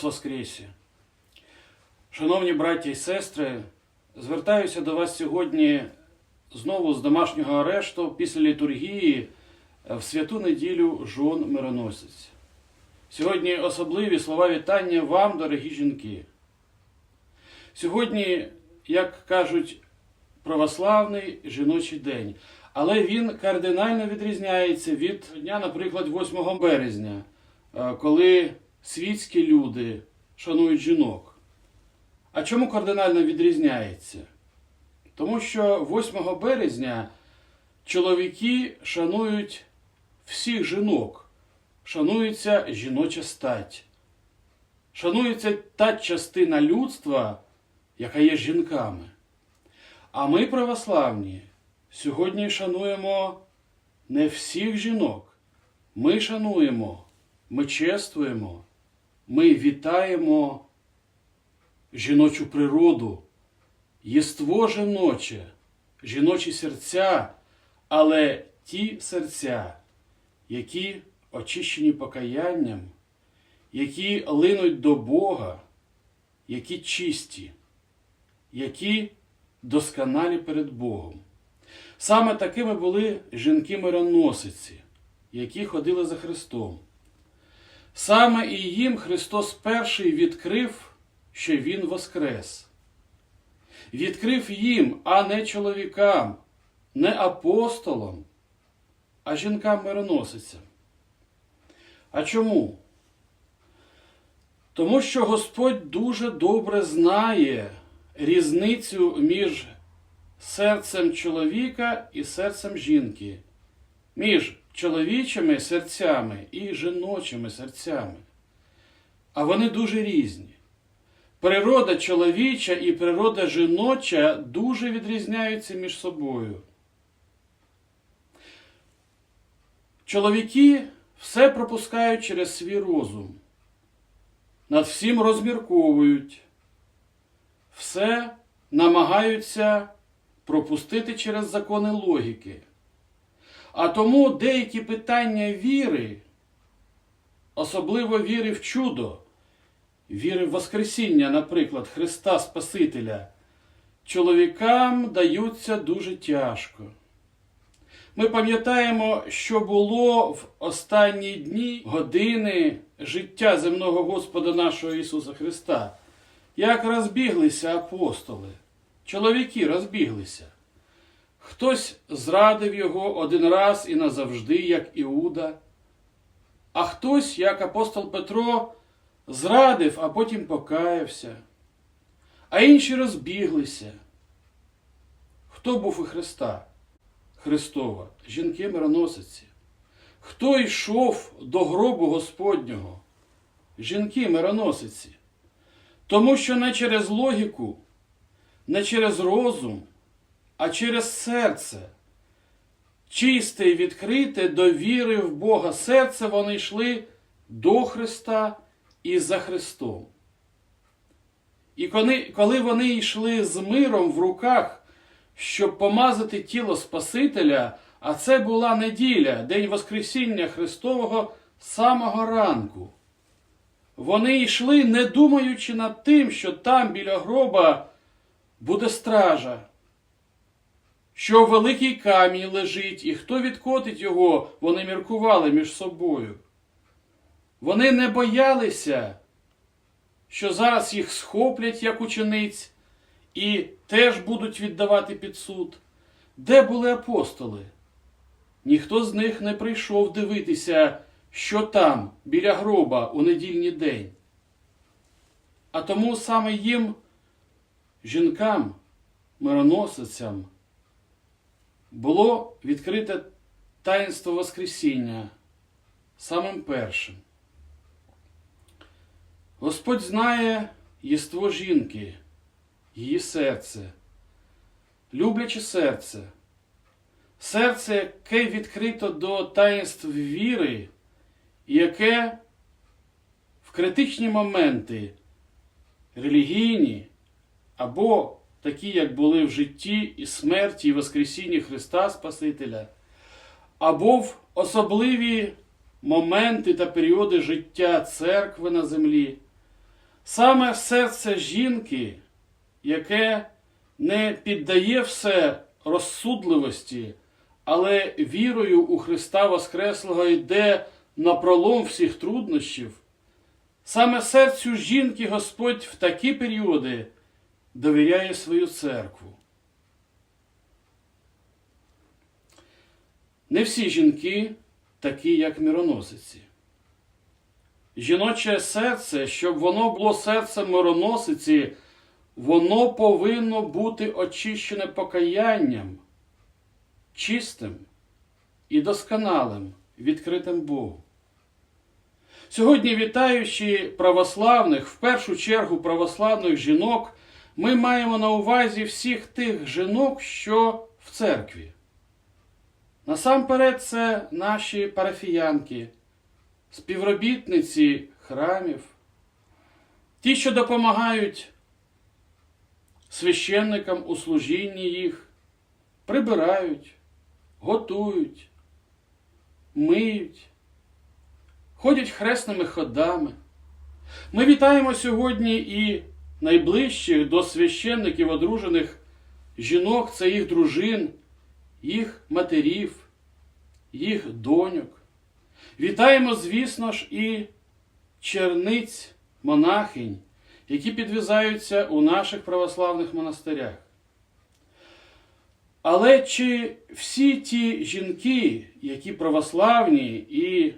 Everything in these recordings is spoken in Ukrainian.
Христос! Шановні браття і сестри, звертаюся до вас сьогодні знову з домашнього арешту після літургії в святу неділю жон мироносець. Сьогодні особливі слова вітання вам, дорогі жінки. Сьогодні, як кажуть, православний жіночий день, але він кардинально відрізняється від дня, наприклад, 8 березня, е, коли світські люди шанують жінок. А чому кардинально відрізняється? Тому що 8 березня чоловіки шанують всіх жінок, шанується жіноча стать, шанується та частина людства, яка є жінками. А ми, православні, сьогодні шануємо не всіх жінок. Ми шануємо, ми чествуємо, ми вітаємо жіночу природу, єство жіноче, жіночі серця, але ті серця, які очищені покаянням, які линуть до Бога, які чисті, які досконалі перед Богом. Саме такими були жінки-мироносиці, які ходили за Христом. Саме і їм Христос перший відкрив, що Він воскрес. Відкрив їм, а не чоловікам, не апостолам, а жінкам-мироносицям. А чому? Тому що Господь дуже добре знає різницю між серцем чоловіка і серцем жінки, між чоловічими серцями і жіночими серцями. А вони дуже різні. Природа чоловіча і природа жіноча дуже відрізняються між собою. Чоловіки все пропускають через свій розум, над всім розмірковують, все намагаються пропустити через закони логіки. А тому деякі питання віри, особливо віри в чудо, віри в Воскресіння, наприклад, Христа Спасителя, чоловікам даються дуже тяжко. Ми пам'ятаємо, що було в останні дні години життя земного Господа нашого Ісуса Христа, як розбіглися апостоли, чоловіки розбіглися. Хтось зрадив його один раз і назавжди, як Іуда, а хтось, як апостол Петро, зрадив, а потім покаявся, а інші розбіглися. Хто був у Христа? Христова, жінки мироносиці. Хто йшов до гробу Господнього? Жінки мироносиці. Тому що не через логіку, не через розум, а через серце. Чисте і відкрите до віри в Бога серце вони йшли до Христа і за Христом. І коли, вони йшли з миром в руках, щоб помазати тіло Спасителя, а це була неділя, День Воскресіння Христового самого ранку. Вони йшли, не думаючи над тим, що там біля гроба буде стража, що великий камінь лежить, і хто відкотить його, вони міркували між собою. Вони не боялися, що зараз їх схоплять як учениць і теж будуть віддавати під суд. Де були апостоли? Ніхто з них не прийшов дивитися, що там, біля гроба, у недільний день. А тому саме їм, жінкам, мироносицям, було відкрите таїнство Воскресіння самим першим. Господь знає єство жінки, її серце, любляче серце, серце, яке відкрито до таїнств віри, яке в критичні моменти релігійні або такі, як були в житті і смерті, і Воскресінні Христа Спасителя, або в особливі моменти та періоди життя церкви на землі, Саме серце жінки, яке не піддає все розсудливості, але вірою у Христа Воскреслого йде на пролом всіх труднощів, саме серцю жінки Господь в такі періоди довіряє свою церкву. Не всі жінки такі, як мироносиці. Жіноче серце, щоб воно було серцем мироносиці, воно повинно бути очищене покаянням, чистим і досконалим, відкритим Богу. Сьогодні, вітаючи православних, в першу чергу православних жінок, ми маємо на увазі всіх тих жінок, що в церкві. Насамперед, це наші парафіянки, співробітниці храмів, ті, що допомагають священникам у служінні їх, прибирають, готують, миють, ходять хресними ходами. Ми вітаємо сьогодні і найближчих до священників одружених жінок, це їх дружин, їх матерів, їх доньок. Вітаємо, звісно ж, і черниць, монахинь, які підвізаються у наших православних монастирях. Але чи всі ті жінки, які православні і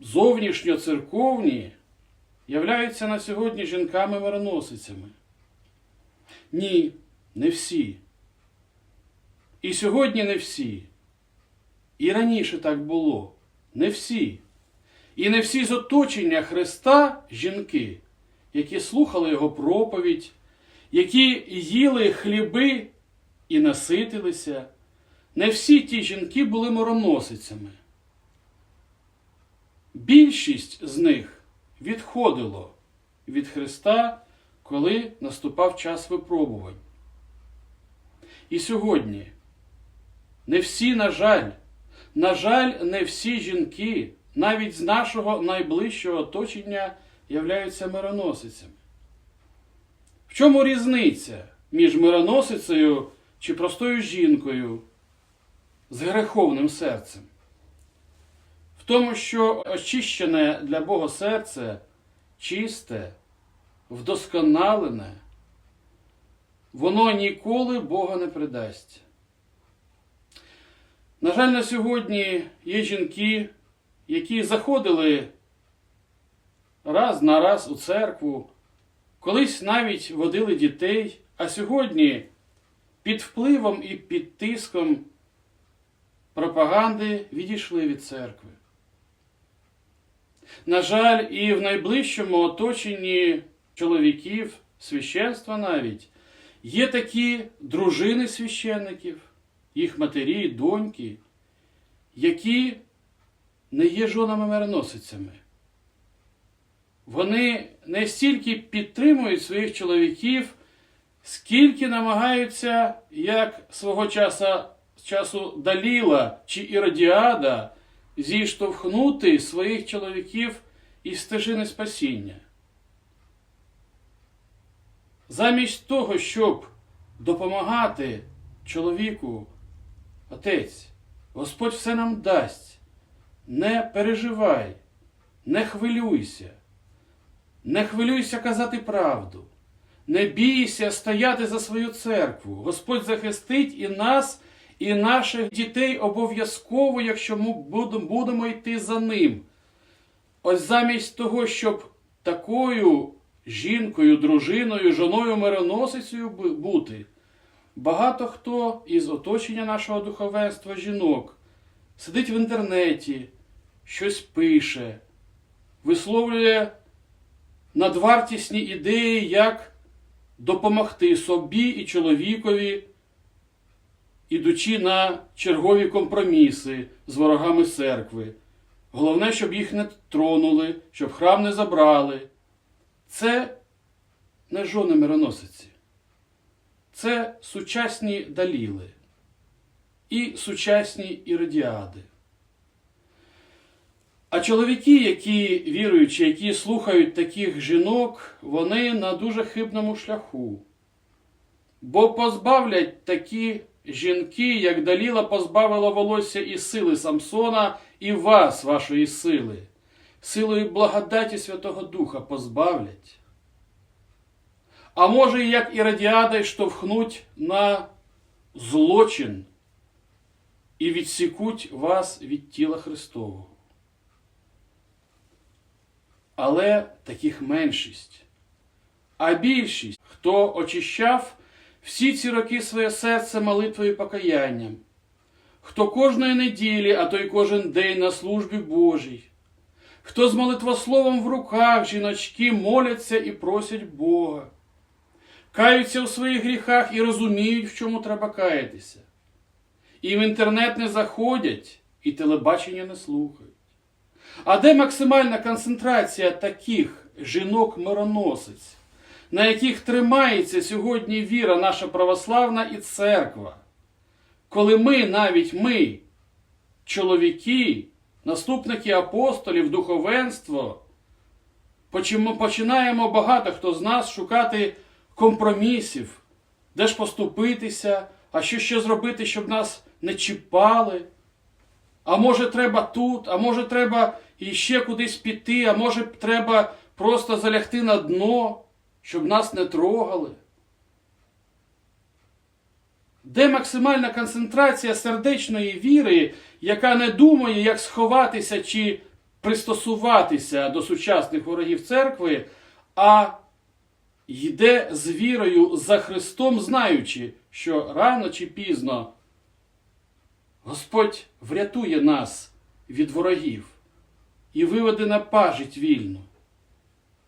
зовнішньоцерковні, являються на сьогодні жінками-мироносицями? Ні, не всі. І сьогодні не всі. І раніше так було. Не всі. І не всі з оточення Христа жінки, які слухали Його проповідь, які їли хліби і наситилися, не всі ті жінки були мороносицями. Більшість з них відходило від Христа, коли наступав час випробувань. І сьогодні не всі, на жаль, на жаль, не всі жінки, навіть з нашого найближчого оточення, являються мироносицями. В чому різниця між мироносицею чи простою жінкою з греховним серцем? В тому, що очищене для Бога серце, чисте, вдосконалене, воно ніколи Бога не придасть. На жаль, на сьогодні є жінки, які заходили раз на раз у церкву, колись навіть водили дітей, а сьогодні під впливом і під тиском пропаганди відійшли від церкви. На жаль, і в найближчому оточенні чоловіків, священства навіть, є такі дружини священників їх матері, доньки, які не є жонами мироносицями. Вони не стільки підтримують своїх чоловіків, скільки намагаються, як свого часу, часу Даліла чи Іродіада, зіштовхнути своїх чоловіків із стежини спасіння. Замість того, щоб допомагати чоловіку Отець, Господь все нам дасть. Не переживай, не хвилюйся, не хвилюйся казати правду, не бійся стояти за свою церкву. Господь захистить і нас, і наших дітей обов'язково, якщо ми будемо йти за ним. Ось замість того, щоб такою жінкою, дружиною, жоною мироносицею бути. Багато хто із оточення нашого духовенства жінок сидить в інтернеті, щось пише, висловлює надвартісні ідеї, як допомогти собі і чоловікові, ідучи на чергові компроміси з ворогами церкви. Головне, щоб їх не тронули, щоб храм не забрали. Це не жони мироносиці це сучасні даліли і сучасні іродіади. А чоловіки, які віруючі, які слухають таких жінок, вони на дуже хибному шляху. Бо позбавлять такі жінки, як Даліла позбавила волосся і сили Самсона, і вас, вашої сили, силою благодаті Святого Духа позбавлять. А може, як і радіади штовхнуть на злочин і відсікуть вас від тіла Христового. Але таких меншість. А більшість, хто очищав всі ці роки своє серце молитвою покаянням, хто кожної неділі, а то й кожен день на службі Божій, хто з молитвословом в руках жіночки моляться і просять Бога, каються у своїх гріхах і розуміють, в чому треба каятися. І в інтернет не заходять, і телебачення не слухають. А де максимальна концентрація таких жінок-мироносиць, на яких тримається сьогодні віра наша православна і церква? Коли ми, навіть ми, чоловіки, наступники апостолів, духовенство, починаємо багато хто з нас шукати компромісів, де ж поступитися, а що ще зробити, щоб нас не чіпали. А може треба тут, а може треба іще кудись піти, а може треба просто залягти на дно, щоб нас не трогали. Де максимальна концентрація сердечної віри, яка не думає, як сховатися чи пристосуватися до сучасних ворогів церкви, а йде з вірою за Христом, знаючи, що рано чи пізно Господь врятує нас від ворогів і виведе на пажить вільну.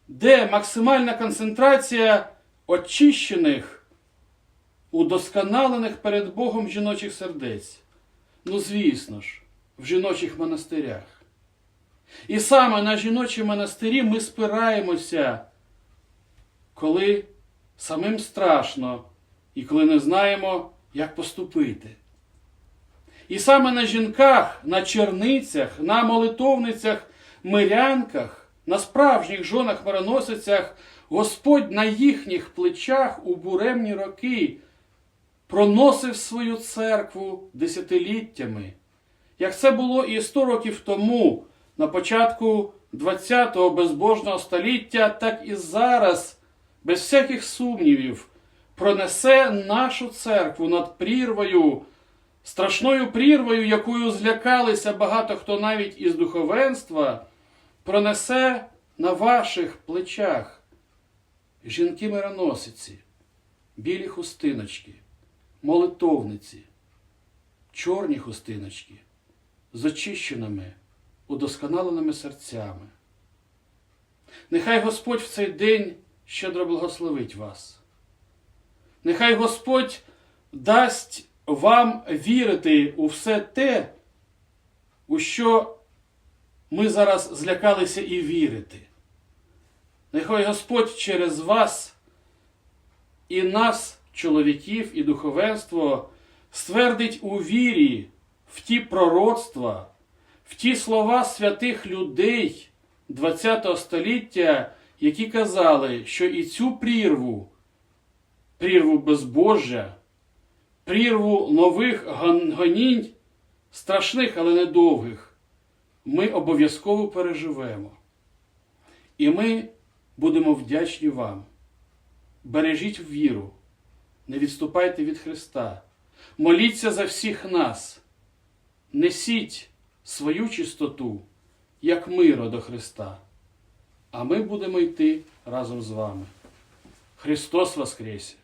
Де максимальна концентрація очищених, удосконалених перед Богом жіночих сердець? Ну, звісно ж, в жіночих монастирях. І саме на жіночі монастирі ми спираємося, коли самим страшно і коли не знаємо, як поступити. І саме на жінках, на черницях, на молитовницях, мирянках, на справжніх жонах мироносицях Господь на їхніх плечах у буремні роки проносив свою церкву десятиліттями. Як це було і 100 років тому, на початку ХХ безбожного століття, так і зараз, без всяких сумнівів, пронесе нашу церкву над прірвою страшною прірвою, якою злякалися багато хто навіть із духовенства, пронесе на ваших плечах жінки-мироносиці, білі хустиночки, молитовниці, чорні хустиночки з очищеними, удосконаленими серцями. Нехай Господь в цей день щедро благословить вас. Нехай Господь дасть вам вірити у все те, у що ми зараз злякалися і вірити. Нехай Господь через вас і нас, чоловіків, і духовенство, ствердить у вірі в ті пророцтва, в ті слова святих людей ХХ століття, які казали, що і цю прірву, прірву безбожжя, прірву нових гон- гонінь, страшних, але недовгих, ми обов'язково переживемо. І ми будемо вдячні вам. Бережіть віру, не відступайте від Христа, моліться за всіх нас, несіть свою чистоту, як миро до Христа, а ми будемо йти разом з вами. Христос Воскресе!